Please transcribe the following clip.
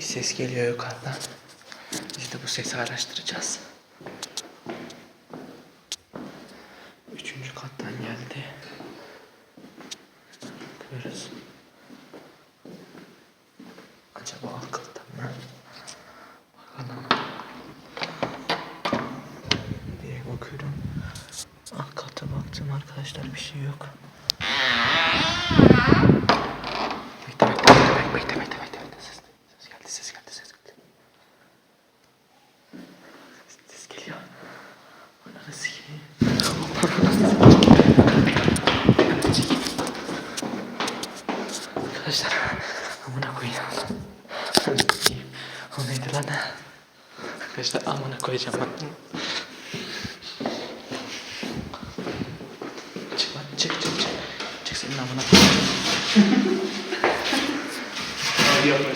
Bir ses geliyor yukarıdan. Biz de bu sesi araştıracağız. Üçüncü kattan geldi. Bakıyoruz. Acaba kattan mı? Bakalım. Diye bakıyorum. Alt kata baktım arkadaşlar bir şey yok. Bekle bekle bekle bekle bekle bekle bekle ses, ses geldi ses geldi ses geldi. Ses geliyor. Ananı sikeyim. Ananı sikeyim. Arkadaşlar amına koyayım. Ananı sikeyim. O neydi lan? Arkadaşlar amına koyacağım ben. Çık lan çık çık çık. Çık senin amına koyayım.